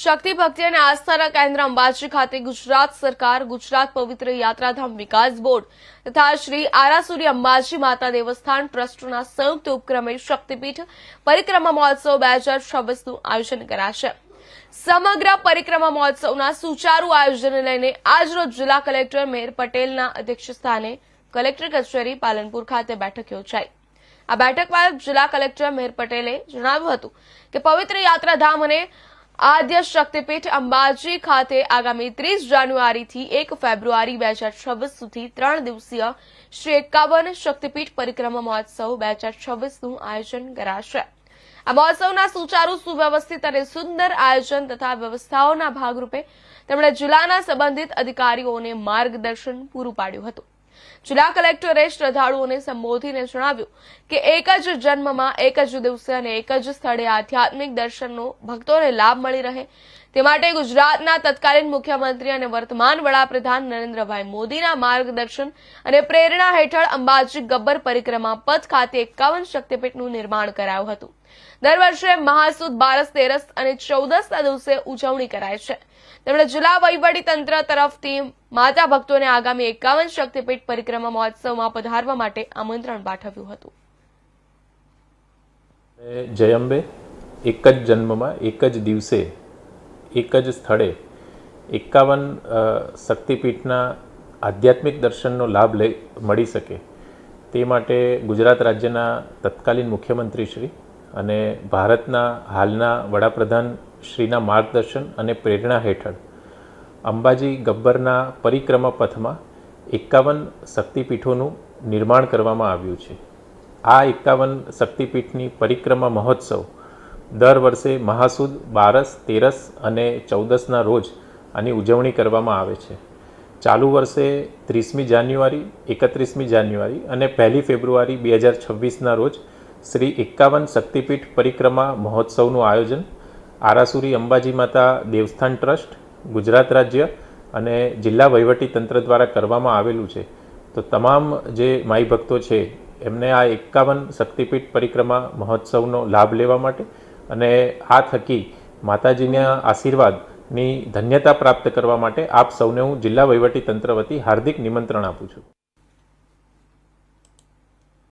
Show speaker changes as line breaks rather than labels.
શક્તિ ભક્તિ અને આસ્થાના કેન્દ્ર અંબાજી ખાતે ગુજરાત સરકાર ગુજરાત પવિત્ર યાત્રાધામ વિકાસ બોર્ડ તથા શ્રી આરાસુરી અંબાજી માતા દેવસ્થાન ટ્રસ્ટના સંયુક્ત ઉપક્રમે શક્તિપીઠ પરિક્રમા મહોત્સવ બે હજાર છવ્વીસનું આયોજન કરાશે. સમગ્ર પરિક્રમા મહોત્સવના સુચારુ આયોજનને લઈને આજરોજ જિલ્લા કલેક્ટર મેર પટેલના અધ્યક્ષસ્થાને કલેક્ટર કચેરી પાલનપુર ખાતે બેઠક યોજાઈ. આ બેઠક બાદ જિલ્લા કલેક્ટર મેહર પટેલે જણાવ્યું હતું કે પવિત્ર યાત્રાધામ અને આદ્ય શક્તિપીઠ અંબાજી ખાતે આગામી ત્રીસ જાન્યુઆરીથી એક ફેબ્રુઆરી બે હજાર છવ્વીસ સુધી ત્રણ દિવસીય શ્રી એકાવન શક્તિપીઠ પરિક્રમા મહોત્સવ બે હજાર છવ્વીસનું આયોજન કરાશે. આ મહોત્સવના સુચારુ સુવ્યવસ્થિત અને સુંદર આયોજન તથા વ્યવસ્થાઓના ભાગરૂપે તેમણે જિલ્લાના સંબંધિત અધિકારીઓને માર્ગદર્શન પૂરું પાડ્યું હતું. જિલ્લા કલેક્ટરે શ્રદ્ધાળુઓને સંબોધીને જણાવ્યું કે એક જ જન્મમાં એક જ દિવસે અને એક જ સ્થળે આધ્યાત્મિક દર્શનનો ભક્તોને લાભ મળી રહે. તે માટે ગુજરાતના તત્કાલીન મુખ્યમંત્રી અને વર્તમાન વડાપ્રધાન નરેન્દ્રભાઈ મોદીના માર્ગદર્શન અને પ્રેરણા હેઠળ અંબાજી ગબ્બર પરિક્રમા પથ ખાતે એકાવન શક્તિપીઠનું નિર્માણ કરાયું હતું. દર વર્ષે મહાસુદ બારસ તેરસ અને ચૌદસના દિવસે ઉજવણી કરાય છે. તેમણે જિલ્લા તંત્ર તરફથી માતા ભક્તોને આગામી એકાવન શક્તિપીઠ પરિક્રમા મહોત્સવમાં પધારવા માટે આમંત્રણ પાઠવ્યું હતું.
જય અંબે. એક જ જન્મમાં, એક જ દિવસે એક જ સ્થળે એકાવન શક્તિપીઠના આધ્યાત્મિક દર્શનનો લાભ લઈ, મળી શકે. તે માટે ગુજરાત રાજ્યના તત્કાલીન મુખ્યમંત્રી શ્રી અને ભારતના હાલના વડાપ્રધાન શ્રીના માર્ગદર્શન અને પ્રેરણા હેઠળ અંબાજી ગબ્બરના પરિક્રમા પથમાં એકાવન શક્તિપીઠોનું નિર્માણ કરવામાં આવ્યું છે. આ એકાવન શક્તિપીઠની પરિક્રમા મહોત્સવ દર વર્ષે મહાસુદ બારસ, તેરસ અને ચૌદસના રોજ આની ઉજવણી કરવામાં આવે છે. ચાલુ વર્ષે ત્રીસમી જાન્યુઆરી, એકત્રીસમી જાન્યુઆરી અને પહેલી ફેબ્રુઆરી બે હજાર છવ્વીસના રોજ શ્રી એકાવન શક્તિપીઠ પરિક્રમા મહોત્સવનું આયોજન આરાસુરી અંબાજી માતા દેવસ્થાન ટ્રસ્ટ, ગુજરાત રાજ્ય અને જિલ્લા વહીવટી તંત્ર દ્વારા કરવામાં આવેલું છે. તો તમામ જે માઈ ભક્તો છે, એમને આ એકાવન શક્તિપીઠ પરિક્રમા મહોત્સવનો લાભ લેવા માટે અને આ થકી માતાજીના આશીર્વાદની ધન્યતા પ્રાપ્ત કરવા માટે આપ સૌને હું જિલ્લા વહીવટી તંત્ર વતી હાર્દિક નિમંત્રણ આપું છું.